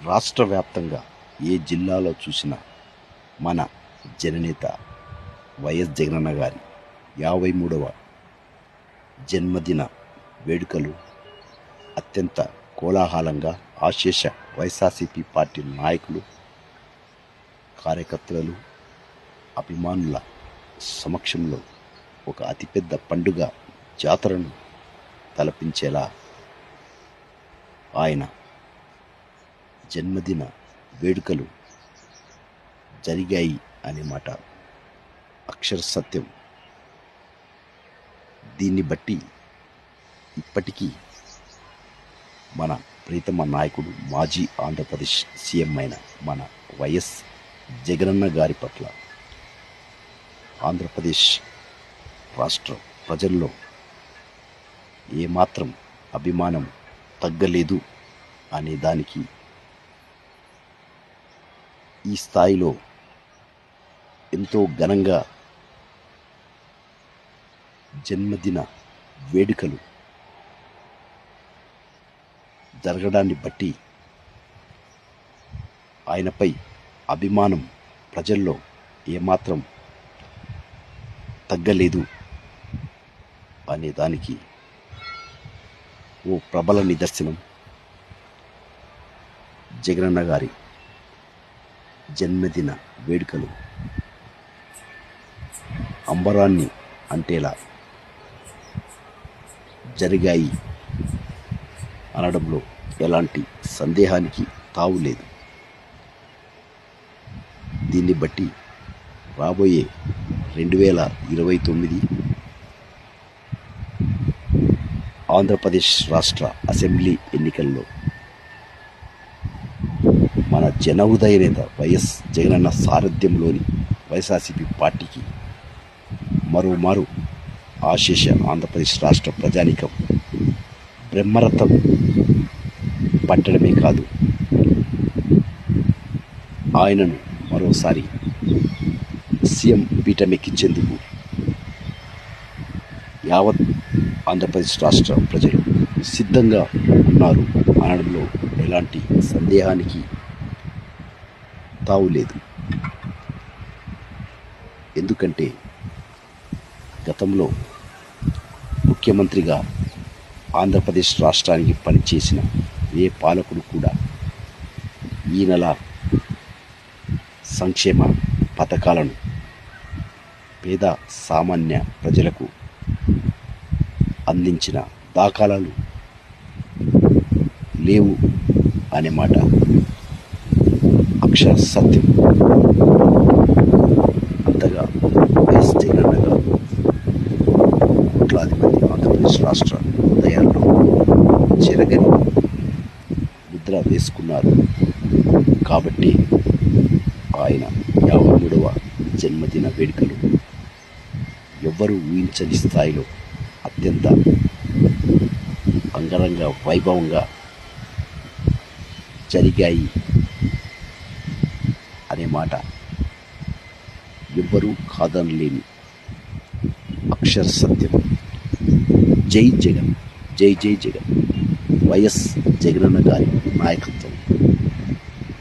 రాష్ట్ర వ్యాప్తంగా ఏ జిల్లాలో చూసినా మన జననేత వైఎస్ జగనన్న గారి యాభై మూడవ జన్మదిన వేడుకలు అత్యంత కోలాహలంగా ఆశేష వైఎస్ఆర్సీపీ పార్టీ నాయకులు కార్యకర్తలు అభిమానుల సమక్షంలో ఒక అతిపెద్ద పండుగ జాతరను తలపించేలా ఆయన జన్మదిన వేడుకలు జరిగాయి అనే మాట. అక్షర సత్యం. దీన్ని బట్టి ఇప్పటికీ మన ప్రీతమ నాయకుడు మాజీ ఆంధ్రప్రదేశ్ సీఎం అయిన మన వైఎస్ జగనన్న గారి పట్ల ఆంధ్రప్రదేశ్ రాష్ట్ర ప్రజల్లో ఏమాత్రం అభిమానం తగ్గలేదు అనే దానికి ఈ స్థాయిలో ఎంతో ఘనంగా జన్మదిన వేడుకలు జరగడాన్ని బట్టి ఆయనపై అభిమానం ప్రజల్లో ఏమాత్రం తగ్గలేదు అనే దానికి ఓ ప్రబల నిదర్శనం జగనన్న గారి జన్మదిన వేడుకలు. అంబరాన్ని అంటేలా జరిగాయి అనడంలో ఎలాంటి సందేహానికి తావు లేదు. దీన్ని బట్టి రాబోయే రెండు వేల ఇరవై తొమ్మిది ఆంధ్రప్రదేశ్ రాష్ట్ర అసెంబ్లీ ఎన్నికల్లో జన హృదయ నేత వైఎస్ జగనన్న సారథ్యంలోని వైఎస్ఆర్సీపీ పార్టీకి మరోమారు ఆశేష ఆంధ్రప్రదేశ్ రాష్ట్ర ప్రజానీకం బ్రహ్మరథం పట్టడమే కాదు. ఆయనను మరోసారి సీఎం పీఠమెక్కించేందుకు యావత్ ఆంధ్రప్రదేశ్ రాష్ట్ర ప్రజలు సిద్ధంగా ఉన్నారు. అనడంలో ఎలాంటి సందేహానికి తావు లేదు. ఎందుకంటే గతంలో ముఖ్యమంత్రిగా ఆంధ్రప్రదేశ్ రాష్ట్రానికి పనిచేసిన ఏ పాలకుడు కూడా ఈ నెల సంక్షేమ పథకాలను పేద సామాన్య ప్రజలకు అందించిన దాఖలాలు లేవు అనే మాట అక్షర సత్యం. అంతగా వైఎస్ జగనన్న కోట్లాది మంది ఆంధ్రప్రదేశ్ రాష్ట్ర హృదయాల్లో చెరగని ముద్ర వేసుకున్నారు. కాబట్టి ఆయన యాభై మూడవ జన్మదిన వేడుకలు ఎవ్వరూ ఊహించని స్థాయిలో అత్యంత అంగరంగ వైభవంగా జరిగాయి. అనే మాట ఎవ్వరూ కాదనలేని అక్షర సత్యం. జై జగన్ జై జై జగన్. వైఎస్ జగనన్న గారి నాయకత్వం.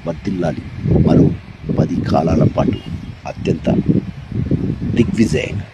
వర్దిల్లాలి మరో పది కాలాల పాటు అత్యంత దిగ్విజయంగా.